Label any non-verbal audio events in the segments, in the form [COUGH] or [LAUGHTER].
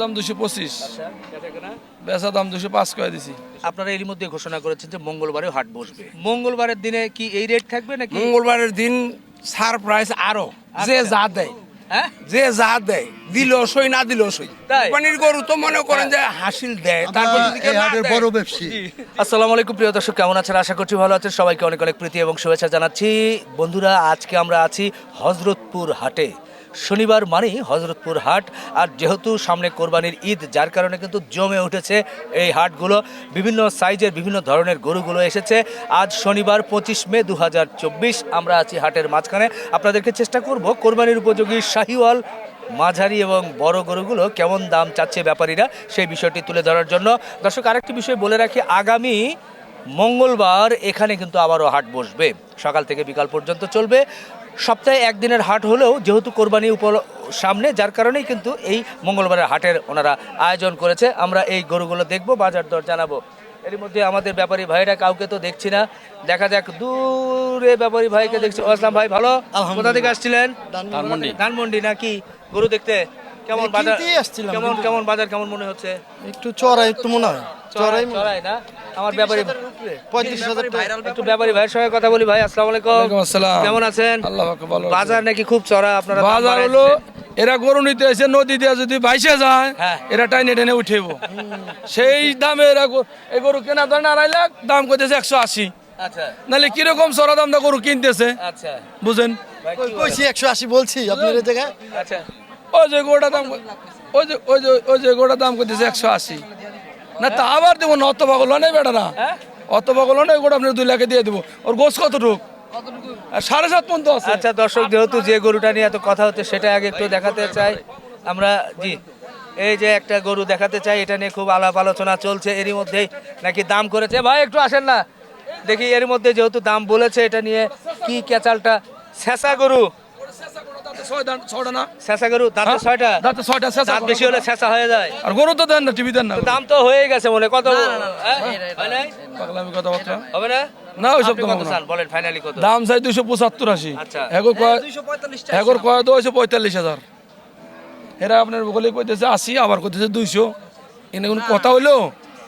দাম দুশো পঁচিশ। বেচা দাম দুশো পাঁচ করে দিছি। আপনারা এরই মধ্যে ঘোষণা করেছেন যে মঙ্গলবারে হাট বসবে। মঙ্গলবারের দিনে কি এই রেট থাকবে নাকি? মঙ্গলবারের দিন সারপ্রাইজ আরও। যে যা দেয়। হ্যাঁ? যে যা দেয়। দিল সই না দিল সই। তাই? পানির গরু তো মনে করেন যে হাসিল দেয় তারপর বড় ব্যবসী আসসালামু আলাইকুম প্রিয় দর্শক কেমন আছেন? আশা করছি ভালো আছেন। সবাইকে অনেক অনেক প্রীতি এবং শুভেচ্ছা জানাচ্ছি। বন্ধুরা আজকে আমরা আছি হজরতপুর হাটে। শনিবার মানেই হজরতপুর হাট। আর যেহেতু সামনে কোরবানির ঈদ, যার কারণে কিন্তু জমে উঠেছে এই হাটগুলো। বিভিন্ন সাইজের বিভিন্ন ধরনের গরুগুলো এসেছে। আজ শনিবার পঁচিশ মে দু হাজার চব্বিশ, আমরা আছি হাটের মাঝখানে। আপনাদেরকে চেষ্টা করব কোরবানির উপযোগী শাহিওয়াল, মাঝারি এবং বড় গরুগুলো কেমন দাম চাচ্ছে ব্যাপারীরা সেই বিষয়টি তুলে ধরার জন্য। দর্শক, আরেকটি বিষয় বলে রাখি, আগামী মঙ্গলবার এখানে কিন্তু আবারও হাট বসবে। সকাল থেকে বিকাল পর্যন্ত চলবে। সপ্তাহে একদিনের হাট হলেও যেহেতু কোরবানি উপর সামনে যার কারণেই কিন্তু এই মঙ্গলবারের হাটের ওনারা আয়োজন করেছে। আমরা এই গরুগুলো দেখব বাজার দর জানাব। এর মধ্যে আমাদের ব্যাপারী ভাইরা কাউকে তো দেখছি না। দেখা যাক দূরে ব্যাপারী ভাইকে দেখছি। আসলাম ভাই ভালো? কোথা থেকে আসছিলেন? ধানমন্ডি। ধানমন্ডি নাকি? গরু দেখতে কেমন বাজার কেমন কেমন বাজার কেমন মনে হচ্ছে? একটু চড়াই একটু মনে হয়। চড়াই মনে হয়। চড়াই না? আমার ব্যাপারী পঁয়ত্রিশ হাজার একটু ব্যাপারী ভাইয়ের সঙ্গে কথা বলি ভাই আসসালামু আলাইকুম। কেমন আছেন? আল্লাহ পাকে ভালো রাখুন। বাজার নাকি খুব চড়া আপনারা দাম বাজার হলো এরা গরু নিতে এসে নদী দিয়ে যদি ভাইসে যায় হ্যাঁ। এরা টাইনে টেনে উঠেব সেই দামে এরা এই গরু কেনা ধরেন আড়াই লাখ দাম করতেছে একশো আশি। আচ্ছা। নাহলে কীরকম সরা দাম গরু কিনতেছে? আচ্ছা। বুঝেন? কইছি একশো আশি বলছি আপনার জায়গায়? আচ্ছা। ওই যে গোটা দাম ওই যে ওই যে ওই যে গোটা দাম করতেছে একশো আশি। না তা আবার দেবো না অত পাগল নেই বেটা না হ্যাঁ? অত পাগল নেই গোটা আপনি দুই লাখে দিয়ে দেবো। ওর গোছ কতটুক? আর সাড়ে সাত পর্যন্ত আছে। আচ্ছা দর্শক যেহেতু যে গরুটা নিয়ে এত কথা হচ্ছে সেটা আগে একটু দেখাতে চাই। আমরা জি এই যে একটা গরু দেখাতে চাই এটা নিয়ে খুব আলাপ আলোচনা চলছে এরই মধ্যেই নাকি দাম করেছে। ভাই একটু আসেন না। দেখি এর মধ্যে যেহেতু দাম বলেছে এটা নিয়ে কি ক্যাচালটা? শেষা গরু। শেষা গরু দাঁত হ্যাঁ? ছয়টা? দাঁতে ছয়টা শেষ দাঁত বেশি হলে শেষা হয়ে যায়। আর গরু তো দেন না টিভি দেন না। দাম তো হয়ে গেছে মনে কত হ্যাঁ? হয় নাই? পাগলামি কথাবার্তা হবে না। না? ওইসব তো কত চান বলেন ফাইনালি কত? দাম চাই দুশো পঁচাত্তর আশি। আচ্ছা। এগোর কয় এগোর কয় তো হয়েছে পঁয়তাল্লিশ হাজার। এরা আপনার বলে কইতেছে আশি আবার কইতেছে দুইশো। এনে কোনো কথা হইল?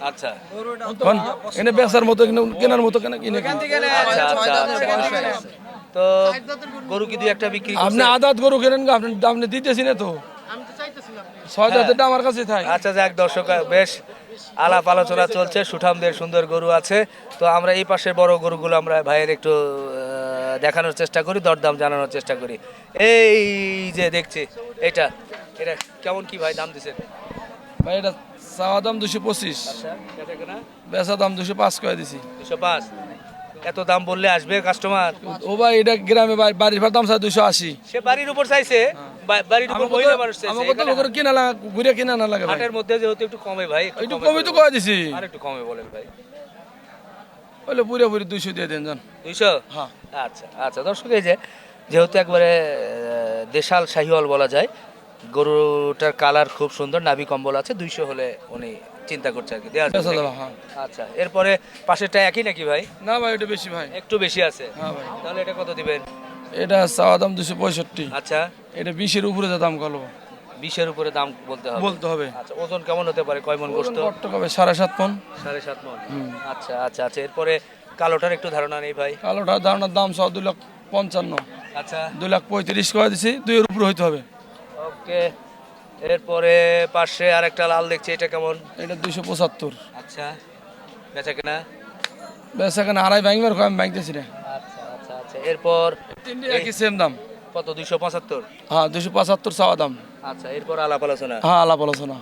আচ্ছা। এনে বেচার মতো কেনার মতো কেনা কিনে আচ্ছা আচ্ছা আচ্ছা তো গরু কি দুই একটা বিক্রি আপনি আদাত গরু কেনেন আপনি আপনি দিতেছি না তো। ছয় দাঁতেরটা আমার কাছে থাক। আচ্ছা যাক দর্শক বেশ আলাপ আলোচনা চলছে। সুঠামদের সুন্দর গরু আছে। তো আমরা এই পাশের বড় গরুগুলো আমরা ভাইয়ের একটু আহ, দেখানোর চেষ্টা করি দরদাম জানানোর চেষ্টা করি। এই যে দেখছি এটা এটা কেমন কি ভাই দাম দিচ্ছেন ভাই এটা চাওয়া দাম দুশো পঁচিশ। বেচা দাম দুশো পাঁচ করে দিছি। দুশো পাঁচ। এত দাম বললে আসবে কাস্টমার ও ভাই এটা গ্রামে বাড়ির ভাড়া দাম চাই দুশো আশি। সে বাড়ির উপর চাইছে বাড়ির উপর মহিলা মানুষ চাইছে আমাকে তো এখানে কিনা লাগা ঘুরে কিনা না লাগে হাটের মধ্যে যেহেতু একটু কমে ভাই একটু কমে তো। দিছি। আর একটু কমে বলেন ভাই। বলে পুরো পুরি দুইশো দিয়ে দেন হ্যাঁ। আচ্ছা আচ্ছা দর্শক এই যে যেহেতু একবারে দেশাল শাহিওয়াল বলা যায় গরুটার কালার খুব সুন্দর নাভি কম্বল আছে দুইশো হলে উনি চিন্তা করছে আর কি। যাবে? দেওয়া হ্যাঁ। আচ্ছা এরপরে পাশেরটা একই নাকি ভাই? না ভাই এটা বেশি ভাই। একটু বেশি আছে? হ্যাঁ ভাই। তাহলে এটা কত দিবেন? এটা চাওয়া দাম দুশো পঁয়ষট্টি। আচ্ছা। এটা বিশের উপরে যা দাম গেল বিশের উপরে দাম বলতে হবে। বলতে হবে। আচ্ছা ওজন কেমন হতে পারে? কয় মন গোস্ত? কত ভাই সাড়ে সাত পন সাড়ে সাত মন। আচ্ছা আচ্ছা আচ্ছা এরপরে কালোটার একটু ধারণা নেই ভাই। কালোটা ধারণার দাম সব দুই লাখ পঞ্চান্ন। আচ্ছা। দুই লাখ পঁয়ত্রিশ করে দিছি দুইয়ের উপরে হইতে হবে। ওকে। এরপরে পাশে আরেকটা লাল দেখছি এটা কেমন? এটা দুইশো পঁচাত্তর। আচ্ছা বেচা কেনা? বেচা কেনা আড়াই ব্যাংকের আমি ব্যাংকতেছি না। আচ্ছা আচ্ছা আচ্ছা এরপর একই সেম দাম। কত দুইশো পঁচাত্তর? হ্যাঁ দুশো পঁচাত্তর চাওয়া দাম। আচ্ছা এরপর আলাপ আলোচনা। হ্যাঁ আলাপ আলোচনা।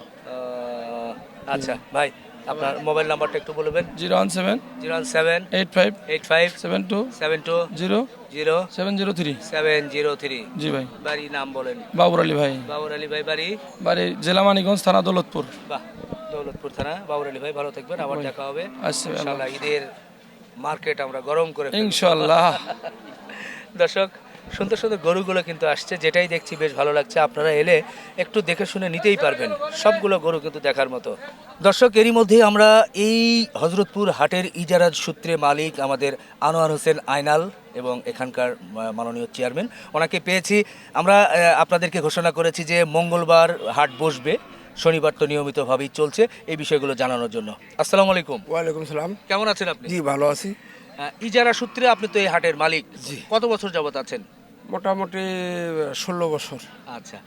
আচ্ছা ভাই। আপনার মোবাইল নাম্বারটা একটু বলবেন? Zero one seven zero one seven eight five eight five seven two seven two zero zero seven zero three. Seven zero three. জি ভাই। বাড়ি নাম বলেন। বাবুর আলী ভাই। বাবুর আলী ভাই বাড়ি? বাড়ি জেলা মানিকগঞ্জ থানা দৌলতপুর। বাহ দৌলতপুর থানা। বাবুর আলী ভাই ভালো থাকবেন। আবার দেখা হবে। আচ্ছা ঈদের মার্কেট আমরা গরম করে ইনশাল্লাহ [LAUGHS] দর্শক সুন্দর সুন্দর গরুগুলো কিন্তু আসছে যেটাই দেখছি বেশ ভালো লাগছে। আপনারা এলে একটু দেখে শুনে নিতেই পারবেন। সবগুলো গরু কিন্তু দেখার মতো। দর্শক এরই মধ্যে আমরা এই হজরতপুর হাটের ইজারাজ সূত্রে মালিক আমাদের আনোয়ার হোসেন আয়নাল এবং এখানকার মাননীয় চেয়ারম্যান। ওনাকে পেয়েছি। আমরা আপনাদেরকে ঘোষণা করেছি যে মঙ্গলবার হাট বসবে। শনিবার তো নিয়মিতভাবেই চলছে। এই বিষয়গুলো জানানোর জন্য। আসসালামু আলাইকুম। ওয়ালাইকুম সালাম। কেমন আছেন আপনি? জি ভালো আছি। ইজারা সূত্রে আপনি তো এই হাটের মালিক। জি। কত বছর যাবত আছেন? মোটামুটি ষোলো বছর। আচ্ছা।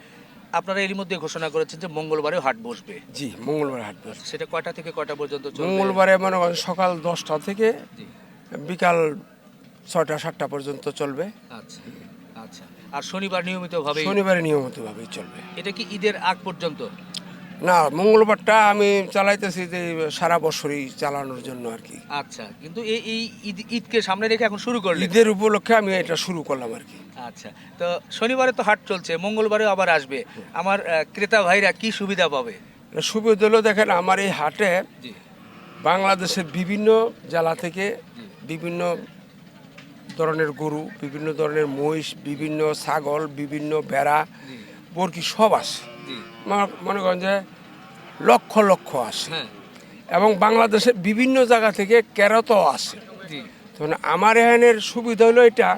আপনারা এরই মধ্যে ঘোষণা করেছেন যে মঙ্গলবারে হাট বসবে। জি মঙ্গলবার হাট বসে সেটা কয়টা থেকে কয়টা পর্যন্ত মঙ্গলবারে মনে করেন সকাল দশটা থেকে বিকাল ছয়টা সাতটা পর্যন্ত চলবে। আচ্ছা আচ্ছা। আর শনিবার নিয়মিতভাবে শনিবারে নিয়মিতভাবেই চলবে। এটা কি ঈদের আগ পর্যন্ত? না মঙ্গলবারটা আমি চালাইতেছি যে সারা বছরই চালানোর জন্য আর কি। আচ্ছা কিন্তু এই এই ঈদ ঈদকে সামনে রেখে এখন শুরু করলেন। ঈদের উপলক্ষে আমি এটা শুরু করলাম আর কি। আচ্ছা তো শনিবারে তো হাট চলছে মঙ্গলবারে আবার আসবে। আমার ক্রেতা ভাইরা কি সুবিধা পাবে? সুবিধা হলো দেখেন আমার এই হাটে বাংলাদেশের বিভিন্ন জেলা থেকে বিভিন্ন ধরনের গরু বিভিন্ন ধরনের মহিষ বিভিন্ন ছাগল বিভিন্ন ভেড়া বরকি সব আসে। মনে করেন যে লক্ষ লক্ষ আসে। হ্যাঁ। এবং বাংলাদেশের বিভিন্ন জায়গা থেকে কেরতও আসে। তখন আমার এখানের সুবিধা হলো এটা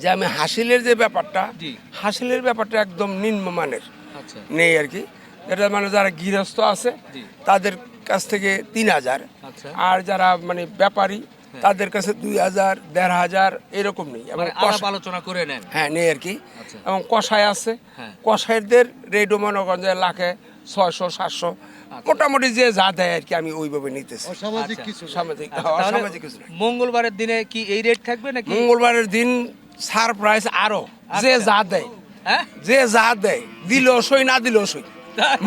যে আমি হাসিলের যে ব্যাপারটা হাসিলের ব্যাপারটা একদম নিম্নমানের আচ্ছা। নেই আর কি। এটা মানে যারা গৃহস্থ আছে তাদের কাছ থেকে তিন হাজার। আচ্ছা। আর যারা মানে ব্যাপারী তাদের কাছে দুই হাজার দেড় হাজার এরকম নেই। এবং মানে আলোচনা করে নেন। হ্যাঁ নেই আর কি। আচ্ছা। এবং কষাই আছে। হ্যাঁ। কষাইদের রেডও মনে লাখে ছয়শো সাতশো। আচ্ছা। মোটামুটি যে যা দেয় আর কি আমি ওইভাবে নিতেছি। অসামাজিক আচ্ছা। সামাজিক আচ্ছা, সামাজিক কিছু মঙ্গলবারের দিনে কি এই রেট থাকবে নাকি? মঙ্গলবারের দিন সারপ্রাইজ আরও। যে। যা দেয়। হ্যাঁ? যে যা দেয়। দিল সই না দিল সই।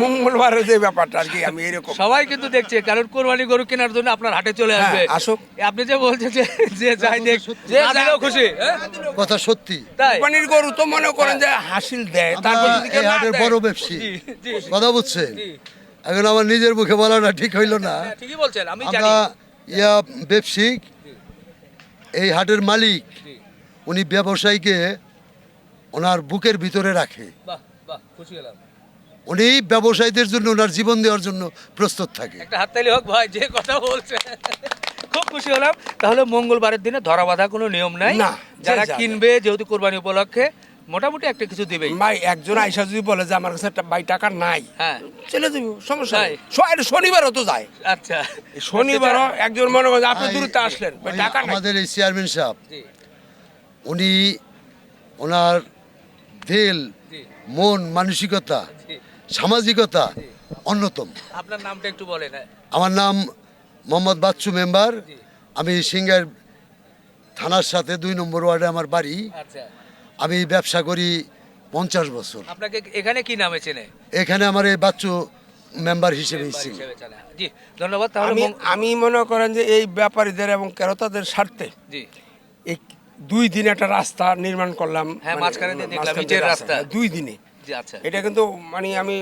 মঙ্গলবারের যে ব্যাপারটা আর কি আমি এরকম। সবাই কিন্তু দেখছে কারণ কোরবানি গরু কেনার জন্য আপনার হাটে চলে হ্যাঁ, আসবে। আসুক। আপনি যে বলছেন যে যে যাই দেখ যে না খুশি হ্যাঁ? কথা সত্যি। কোরবানির গরু তো মনে করেন যে হাসিল দেয় তারপর আমরা যদি হাটের বড় ব্যবসী। জি, জি, কথা বুঝছেন? এখন আমার নিজের মুখে বলাটা ঠিক হইল না। হ্যাঁ, ঠিকই বলছেন আমি জানি। আমরা ইয়া ব্যবসায়িক এই হাটের মালিক উনি ব্যবসায়ীকে ওনার বুকের ভিতরে রাখে। বাহ বাহ খুশি হলাম। উনি ব্যবসায়ীদের জন্য ওনার জীবন দেওয়ার জন্য প্রস্তুত থাকে। একটা হাততালি হোক ভাই যে কথা বলছে। খুব খুশি হলাম। তাহলে মঙ্গলবারের দিনে ধরা বাঁধা কোনো নিয়ম নাই। না, যারা কিনবে যেহেতু কোরবানি উপলক্ষে মোটামুটি একটা কিছু দিবেই। ভাই একজন আইসা যদি বলে যে আমার কাছে একটা বাই টাকা নাই হ্যাঁ। চলে দিব সমস্যা নাই। শনিবারও তো যায়। আচ্ছা। শনিবারও একজন মনে করেন আপনি দূরত্বে আসলেন ভাই টাকা নাই। আমাদের এই চেয়ারম্যান সাহেব জি। উনি ওনার দিল মন মানসিকতা জি। সামাজিকতা অন্যতম। আপনার নামটা একটু বলেন। আমার নাম মোহাম্মদ বাচ্চু মেম্বার। আমি সিঙ্গার থানার সাথে দুই নম্বর ওয়ার্ডে আমার বাড়ি। আচ্ছা। আমি ব্যবসা করি পঞ্চাশ বছর। আপনাকে এখানে কি নামে চেনে? এখানে আমার এই বাচ্চু মেম্বার হিসেবে জি ধন্যবাদ। আমি আমি মনে করেন যে এই ব্যাপারীদের এবং ক্রেতাদের স্বার্থে জি। দুই দিন একটা রাস্তা নির্মাণ করলাম। হ্যাঁ, মানে। হ্যাঁ, দুই দিনে। জি আচ্ছা এটা কিন্তু মানে আমি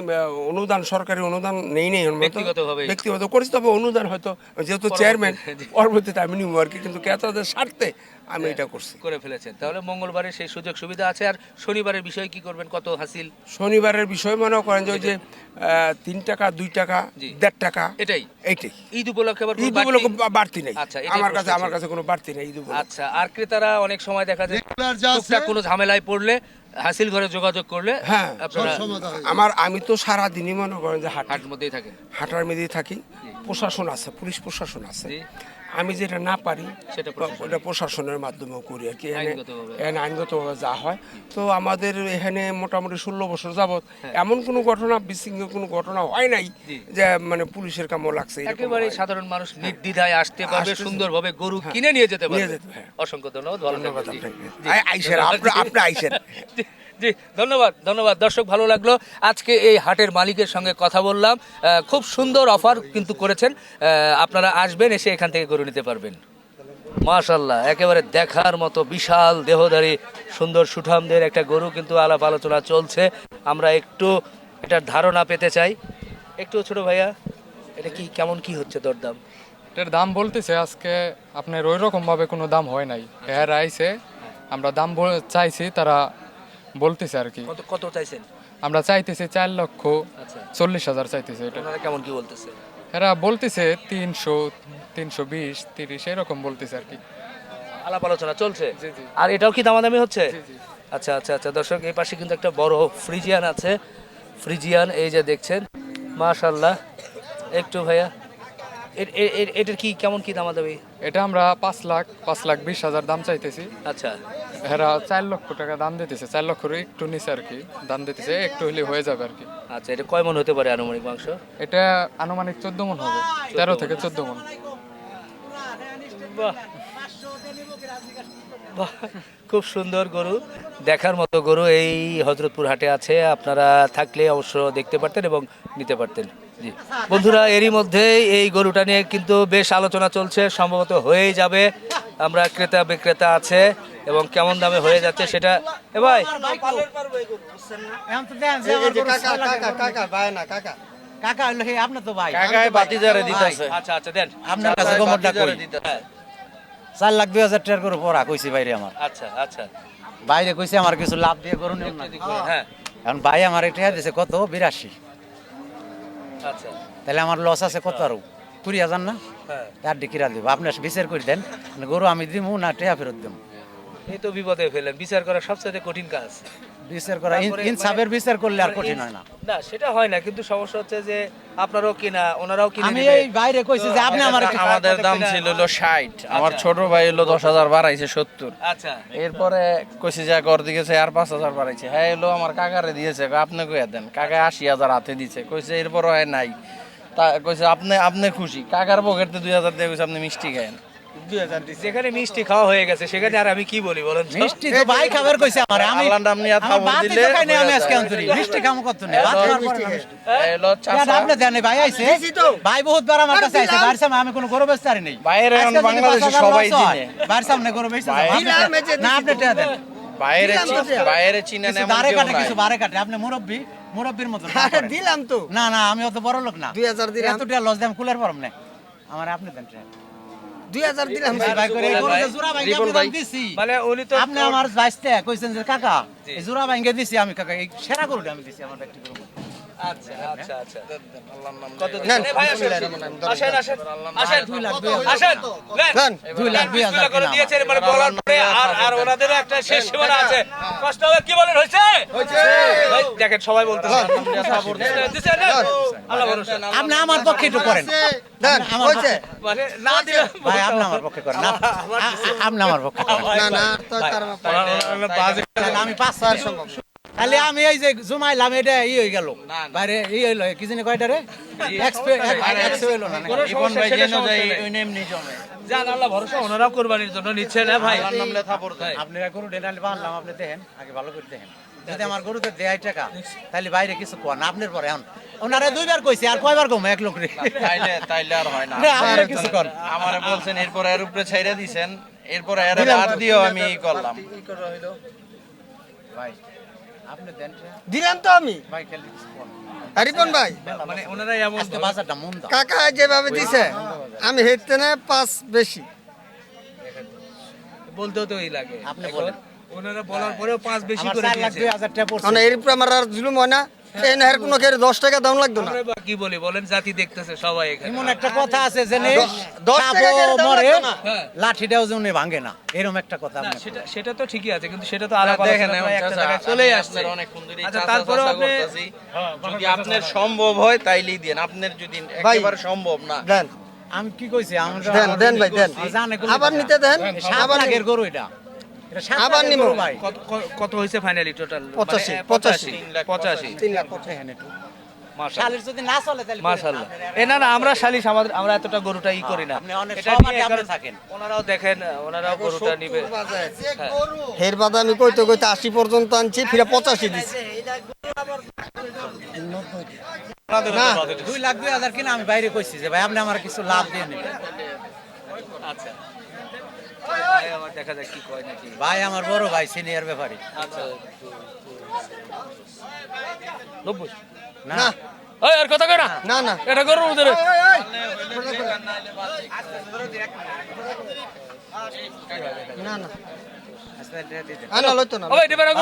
অনুদান সরকারি অনুদান নেই নেই। ব্যক্তিগতভাবেই। ব্যক্তিগত করেছি তবে অনুদান হয়তো যেহেতু চেয়ারম্যান পরবর্তীতে আমি নিব আর কি কিন্তু ক্রেতাদের স্বার্থে আমি এটা করছি। করে ফেলেছেন। তাহলে মঙ্গলবারে সেই সুযোগ সুবিধা আছে আর শনিবারের বিষয় কি করবেন? কত হাসিল? শনিবারের বিষয় মনে করেন যে ওই যে তিন টাকা দুই টাকা দেড় টাকা এটাই? এইটাই। ঈদ উপলক্ষে আবার ঈদ বাড়তি- উপলক্ষে বাড়তি নেই। আচ্ছা, এটাই আমার কাছে আমার কাছে কোনো বাড়তি নেই ঈদ উপলক্ষে। আচ্ছা আর ক্রেতারা অনেক সময় দেখা যায় কোনো ঝামেলায় পড়লে হাসিল ঘরে যোগাযোগ করলে হ্যাঁ আপনারা। আমার আমি তো সারা দিনই মনে করেন যে হাট হাটের মধ্যেই থাকেন হাটার মধ্যেই থাকি প্রশাসন আছে পুলিশ প্রশাসন আছে। আমি যেটা না পারি সেটা ওটা প্রশাসনের মাধ্যমেও করি আর কি। এখানে আইনগতভাবে। যা হয়। তো আমাদের এখানে মোটামুটি ষোলো বছর যাবত হ্যাঁ। এমন কোনো ঘটনা বিশৃঙ্খল কোনো ঘটনা হয় নাই যে মানে পুলিশের কামও লাগছে একেবারে সাধারণ মানুষ নির্দ্বিধায় আসতে পারবে সুন্দরভাবে গরু কিনে নিয়ে যেতে পারবে। হ্যাঁ। অসংখ্য ধন্যবাদ ভালো ধন্যবাদ। আই- আইসেন আপনি আপনি আইসেন। জি, ধন্যবাদ ধন্যবাদ। দর্শক ভালো লাগল। আজকে এই হাটের মালিকের সঙ্গে কথা বললাম। খুব সুন্দর অফার কিন্তু করেছেন। আপনারা আসবেন এসে এখান থেকে গরু নিতে পারবেন। মাশাল্লাহ একেবারে দেখার মতো বিশাল দেহধারী সুন্দর সুঠামদের একটা গরু কিন্তু আলাপ আলোচনা চলছে। আমরা একটু এটার ধারণা পেতে চাই। একটু ছোট ভাইয়া এটা কি কেমন কি হচ্ছে দরদাম? এটার দাম বলতেছে আজকে আপনার ওই রকমভাবে কোনো দাম হয় নাই। হ্যাঁ আইছে আমরা দাম চাইছি তারা বলতেছে আর কি কত কত চাইছেন? আমরা চাইতেছি চার লক্ষ আচ্ছা। চল্লিশ হাজার চাইতেছে এটা। আপনারা কেমন কি বলতেছে? এরা বলতেছে তিনশো তিনশো বিশ তিরিশ এরকম বলতেছে আর কি আলাপ আলোচনা চলছে। আর এটাও কি দামাদামি হচ্ছে। আচ্ছা আচ্ছা আচ্ছা। দর্শক এই পাশে কিন্তু একটা বড় ফ্রিজিয়ান আছে। ফ্রিজিয়ান এই যে দেখছেন মাশাল্লাহ একটু ভাইয়া এটার কি কেমন কি দামাদামি? এটা আমরা পাঁচ লাখ পাঁচ লাখ বিশ হাজার দাম চাইতেছি। আচ্ছা। এরা চার লক্ষ টাকা দাম দিতেছে চার লক্ষের একটু নিচে আর কি দাম দিতেছে একটু হলে হয়ে যাবে আর কি। আচ্ছা এটা কয় মন হতে পারে আনুমানিক মাংস? এটা আনুমানিক চোদ্দ মন হবে তেরো থেকে চোদ্দ মন। খুব সুন্দর গরু। দেখার মতো গরু এই হজরতপুর হাটে আছে আপনারা থাকলে অবশ্য দেখতে পারতেন এবং নিতে পারতেন। জি। বন্ধুরা এরই মধ্যে এই গরুটা নিয়ে কিন্তু বেশ আলোচনা চলছে সম্ভবত হয়েই যাবে। আমরা ক্রেতা বিক্রেতা আছে এবং কেমন দামে হয়ে যাচ্ছে সেটা এ ভাই। কাকা আপনার তো ভাই। কাকায় বাতিজারে দিতেছে। আচ্ছা আচ্ছা দেন। আপনার কাছে গোমরটা কই? হ্যাঁ, চার লাখ দুই হাজার টাকার করে পড়া কইছি বাইরে আমার। আচ্ছা আচ্ছা। বাইরে কইছে আমার কিছু লাভ দিয়ে করুন না। হ্যাঁ। এখন ভাই আমার এটা দিছে কত? বিরাশি। আচ্ছা। তাহলে আমার লস আছে কত আরও? কুড়ি হাজার না? হ্যাঁ। তার ডিকিরা দিব। আপনি বিচার করে দেন। গরু আমি দিব না টেয়া ফেরত দিব এই তো বিপদে ফেলেন বিচার করা সবচেয়ে কঠিন কাজ। বিচার করা ইনসাফের বিচার করলে আর মানে কঠিন হয় না। না সেটা হয় না কিন্তু সমস্যা হচ্ছে যে আপনারাও কিনা ওনারাও কিনে আমি এই বাইরে কইছি যে আপনি আমার আমাদের দাম ছিল হলো ষাট আমার ছোট ভাই হলো দশ হাজার বাড়াইছে সত্তর। আচ্ছা। এরপরে কইছে যা কর দিয়েছে আর পাঁচ হাজার বাড়াইছে। হ্যাঁ এলো আমার কাকারে দিয়েছে আপনি কইয়া দেন? কাকা আশি হাজার হাতে দিছে। কইছে এরপর হয় নাই। তা কইছে আপনি আপনি খুশি। কাকার পকেটে দুই হাজার দিয়ে কইছে আপনি মিষ্টি খায়েন যেখানে মিষ্টি খাওয়া হয়ে গেছে। সেখানে আর আমি কি বলি বলেন মিষ্টি তো ভাই খাবার কইছে আমার। আমি আল্লাহর নাম নিয়ে ভাতই দিলে নাই আমি আজকে। মিষ্টি খামো কত নেই ভাত খাওয়ার পরে মিষ্টি। আপনি দেন নাই, ভাই আইছে। ভাই বহুত বার আমার কাছে আইছে। সামনে আমি কোনো গরু নাই। বাইরে এখন বাংলাদেশে সবাই চিনে। সামনে গরু বেচতে না আপনি টা দেন। বাইরে বাইরে কাটে কিছু বারে কাটে। আপনি মুরব্বী মুরব্বীর মতো দিলাম তো। না না আমি অত বড় লোক না। দুই হাজার দিলাম। এত টাকা লস দাম কুলের পারম না। আমার আপনি দেন আপনি আমার বাইশটা কইছেন যে কাকা জোড়া ভাঙ্গে দিছি আমি কাকা এই সেরা গরুটা আমি দিছি আমার ব্যক্তি গরু আচ্ছা আচ্ছা আচ্ছা। কত নিয়ে। ভাই, আসেন, আসেন, আসেন, আসেন, দুই লাখ, আসেন, নেন। নেন। দুই লাখ দুই হাজার করে কিনা মানে বলার পরে আর আর ওনাদেরও একটা শেষ সীমানা আছে। কষ্ট হবে? কি বলেন হয়েছে? দেখেন সবাই বলতেছে। আপনি আমার পক্ষে একটু করেন। দেন আমার হয়েছে। মানে না দিলে ভাই আপনি আমার পক্ষে করেন। আপ- আপনি আমার পক্ষে করেন। না না তো তার আমি পাঁচ সম্ভব তাহলে আমি এই যে জুমাইলাম এটা ই হয়ে গেল। বাইরে ই হইল কি জানি কয়টা রে? না। ওনারাও কোরবানির জন্য নিচ্ছেন হ্যাঁ। ভাই। আপনারা গরু ডেনালি বানলাম আপনি দেখেন আগে ভালো করে দেখেন। যদি আমার গরুতে দেয় টাকা তাহলে বাইরে কিছু কোন আপনার পরে এখন। ওনারা দুইবার কইছে আর কয়বার কম? এক লোক রে। তাইলে তাইলে আর হয় না। না, কিছু কর। আমারে বলছেন এরপর এর উপরে ছাইরা দিছেন এরপর এর বাদ দিয়েও আমি করলাম। ভাই। দিলাম তো আমি। ভাই খালি কিছু কোন রিপন ভাই। মানে বাজারটা মন কাকা যেভাবে দিছে আমি হেঁটতে না পাঁচ বেশি। বলতেও তো এই লাগে। আপনি বলেন। ওনারা বলার পরেও পাঁচ বেশি করে দিয়েছে। মানে এর আমার আর জুলুম হয় না। এই না কোনো কেউ দশ টাকা দাম লাগতো না। কি বলি বলেন? জাতি দেখতেছে সবাই এখানে। এমন একটা কথা আছে যে মরে। হ্যাঁ। লাঠিটাও ভাঙে না। এরকম একটা কথা না সেটা সেটা তো ঠিকই আছে কিন্তু সেটা তো আলাপ দেখেন চলেই আমি আসছে। আচ্ছা তারপরে আপনি যদি আপনার সম্ভব হয় তাইলেই দেন। আপনার যদি একেবারে সম্ভব না। দেন। আমি কি কইছি আমরা দেন দেন ভাই দেন। আবার নিতে দেন আবার লাখের গরু এটা আবার নিবো। ভাই কত কত হয়েছে ফাইনালি টোটাল পঁচাশি, পঁচাশি। পঁচাশি তিন লাখ দেখেন একটু মাশাআল্লাহ শালির যদি না চলে তাহলে এ না না আমরা শালিশ আমাদের আমরা এতটা গরুটা ই করি না আপনি অনেক এটা সমাজে নিয়ে আপনি কারণ থাকেন। ওনারাও দেখেন ওনারাও গরুটা নিবে হের বাদে আমি কইতে কইতে আশি পর্যন্ত আনছি ফিরে পঁচাশি দিচ্ছি না দুই লাখ দুই হাজার কিনা আমি বাইরে কইছি যে ভাই আপনি আমার কিছু লাভ দিয়ে নেবেন আচ্ছা ভাই আমার দেখা যাক কি কয় নাকি। ভাই আমার বড় ভাই সিনিয়র ব্যাপারী। আচ্ছা নব্বই? না। না। ওই আর কথা কয় না?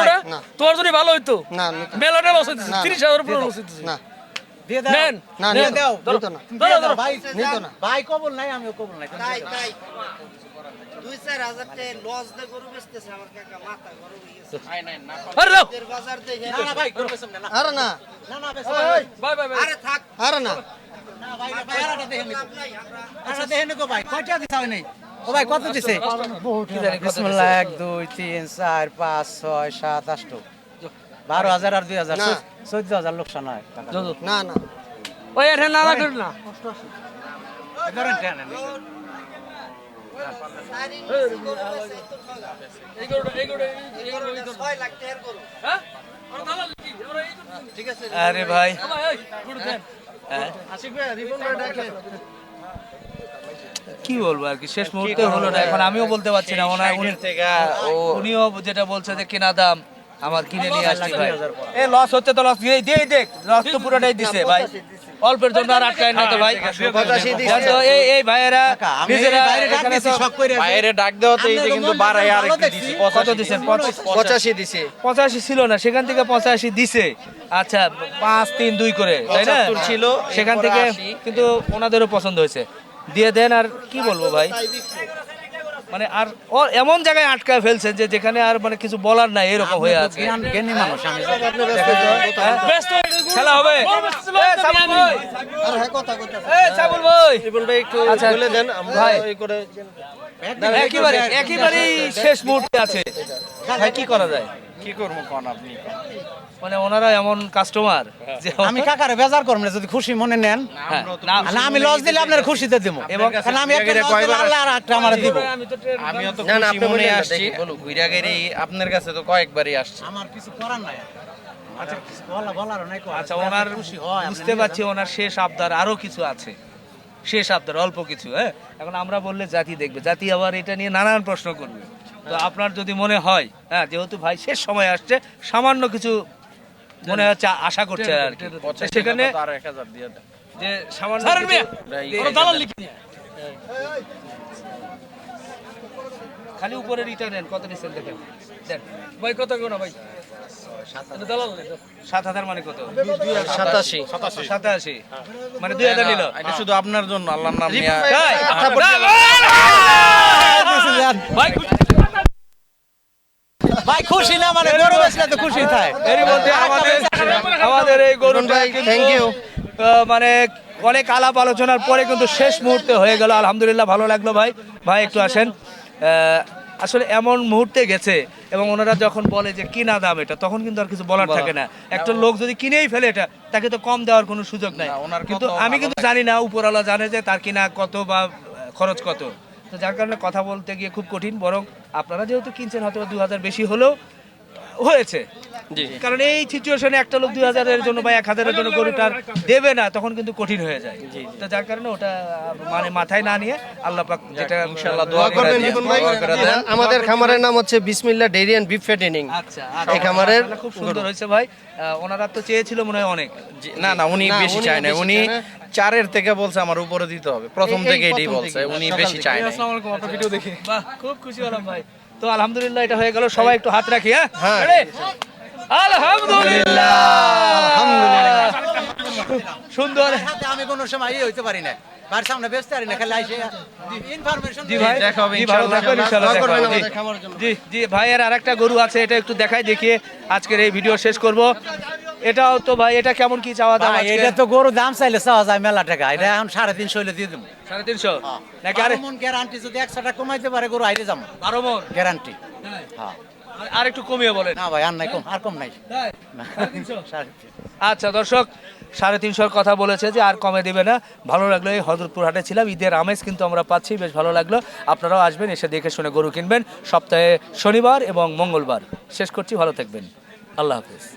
এটা। তোমার যদি ভালো হইতো। মেলাটা। তিরিশ হাজার না। ভাই। কবল নাই আমিও কবল নাই। দুই চার হাজার টাকা লস দিয়ে গরু বেচতেছে আমার কাকা মাথা গরু হয়ে বাজার দেখে আরে না। আরে থাক আরে না। আচ্ছা হয় কত দিছে এক দুই তিন চার পাঁচ ছয় সাত আষ্ট বারো হাজার আর দুই হাজার না। চোদ্দ হাজার লোকসান হয়। না না ওই না না ধরেন টেনে নিন। ছয় লাখ টাকার গরু আরে ভাই? কি বলব আর কি? শেষ মুহূর্তে হলো না। এখন আমিও বলতে পারছি না। ওনার উনি ও উনিও যেটা বলছে যে কেনা দাম। আমার কিনে নিয়ে আসছি ভাই। এ লস হচ্ছে তো লস দিয়ে দিয়ে দেখ লস তো পুরোটাই দিছে ভাই। অল্পের জন্য আর আটকায় না তো ভাই। পঁচাশি এই এই ভাইয়েরা নিজেরা বাইরে ডাক দেওয়া তো এই যে কিন্তু বাড়াই আর। দিছি। কত পঁচাশি দিছে? পঁচাশি ছিল না সেখান থেকে পঁচাশি দিছে। আচ্ছা পাঁচ তিন দুই করে তাই না? ছিল, সেখান থেকে কিন্তু ওনাদেরও পছন্দ হয়েছে। দিয়ে দেন আর কি বলব ভাই? মানে আর ও এমন জায়গায় আটকায় ফেলছে যে যেখানে আর মানে কিছু বলার নাই এরকম হয়ে আছে। জ্ঞান- জ্ঞানী মানুষ আমি হ্যাঁ? খেলা হবে? হ্যাঁ আচ্ছা, বলে দেন আমরা ভাই। এই করে একেবারে একেবারেই শেষ মুহূর্তে আছে। কি করা যায়? কি করব কোন আপনি? মানে ওনারা এমন কাস্টমার যে আমি কাকারে বেজার করব না যদি খুশি মনে নেন। হ্যাঁ, না, না আমি লস দিলে আপনার খুশিতে দিব এবং কারণ আমি একটা loss দিলে আল্লাহ আর একটা আমার দিব। আমিও তো না, না, খুশি আপনি মনে আসছি। ঘুরা গেরি আপনার কাছে তো কয়েকবারই আসছি। আমার কিছু করার নাই। আচ্ছা বলা বলার নাই কো। আচ্ছা ওনার খুশি হয় বুঝতে পারছি ওনার শেষ আবদার আরও কিছু আছে। শেষ আবদার অল্প কিছু হ্যাঁ? এখন আমরা বললে জাতি দেখবে। জাতি আবার এটা নিয়ে নানান প্রশ্ন করবে। তো আপনার যদি মনে হয় হ্যাঁ যেহেতু ভাই শেষ সময় আসছে সামান্য কিছু মনে হচ্ছে আশা করছে আর কি। সেখানে যে সামান্য খালি উপরে রিটার্ন নেন কত নিচ্ছেন দেখেন। দেন। ভাই কত না ভাই? সাত হাজার মানে কত? সাতাশি। সাতাশি। মানে দুই হাজার নিল। এটা শুধু আপনার জন্য আল্লাহর নাম নিয়ে ভাই ভাই খুশি না মানে গরু বেচলে তো খুশি থাকে এরই মধ্যে আমাদের আমাদের এই গরুটা you. আহ, মানে অনেক আলাপ আলোচনার পরে কিন্তু শেষ মুহূর্তে হয়ে গেল। আলহামদুলিল্লাহ ভালো লাগল ভাই। ভাই একটু আসেন। আহ, আসলে এমন মুহূর্তে গেছে এবং ওনারা যখন বলে যে কিনা দাম এটা তখন কিন্তু আর কিছু বলার থাকে না। একটা লোক যদি কিনেই ফেলে এটা তাকে তো কম দেওয়ার কোনো সুযোগ নাই। ওনার কিন্তু আমি কিন্তু জানি না উপরওয়ালা জানে যে তার কিনা কত বা খরচ কত। তো যার কারণে কথা বলতে গিয়ে খুব কঠিন বরং আপনারা যেহেতু কিনছেন হয়তো দু হাজার বেশি হলেও হয়েছে। কারণ এই সিচুয়েশনে একটা লোক দুই হাজারের জন্য বা এক হাজারের জন্য গরুটার দেবে না তখন কিন্তু কঠিন হয়ে যায়। তো যার কারণে ওটা মানে মাথায় না নিয়ে আল্লাহ পাক যেটা ইনশাআল্লাহ দোয়া করবেন। আমাদের খামারের নাম হচ্ছে বিসমিল্লাহ ডেইরি এন্ড বিফ ফ্যাটেনিং আচ্ছা এই খামারের খুব সুন্দর হয়েছে ভাই। ওনারা তো চেয়েছিল মনে হয় অনেক। না না উনি বেশি চায় না উনি চারের থেকে বলছে আমার উপরে দিতে হবে। প্রথম থেকে এটাই বলছে উনি বেশি চায় না আপনার ভিডিও দেখি। বাহ খুব খুশি হলাম ভাই। তো আলহামদুলিল্লাহ এটা হয়ে গেল। সবাই একটু হাত রাখি হ্যাঁ? হ্যাঁ। আলহামদুলিল্লাহ। সুন্দর। আমি কোনো সময় ইয়ে হইতে পারি না। বাড়ির সামনে বেচতে পারি না খালি আইসে। ইনফরমেশন জি ভাই দেখা হবে ইনশাআল্লাহ। থাকবেন, ইনশাআল্লাহ দোয়া দেখা করবেন হবে, জি। আমাদের খামারের জন্য। জি জি ভাইয়ের আর গরু আছে এটা একটু দেখাই দেখিয়ে আজকের এই ভিডিও শেষ করব। এটাও তো ভাই এটা কেমন কি চাওয়া দাম এটা তো গরু দাম চাইলে চাওয়া যায় মেলা টাকা। এটা এখন সাড়ে তিনশো হইলে দিয়ে দেবো। সাড়ে তিনশো? নাকি আরে মন গ্যারান্টি যদি একশো টাকা কমাইতে পারে গরু আইরে যাব। বারো মন? গ্যারান্টি হ্যাঁ। আর- আর একটু কমিয়ে বলেন। না ভাই আর নাই কম আর কম নাই। [LAUGHS] আচ্ছা দর্শক সাড়ে তিনশোর কথা বলেছে যে আর কমে দেবে না। ভালো লাগল এই হজরতপুর হাটে ছিলাম ঈদের আমেজ কিন্তু আমরা পাচ্ছি বেশ ভালো লাগল। আপনারাও আসবেন এসে দেখে শুনে গরু কিনবেন। সপ্তাহে শনিবার এবং মঙ্গলবার। শেষ করছি ভালো থাকবেন। আল্লাহ হাফিজ।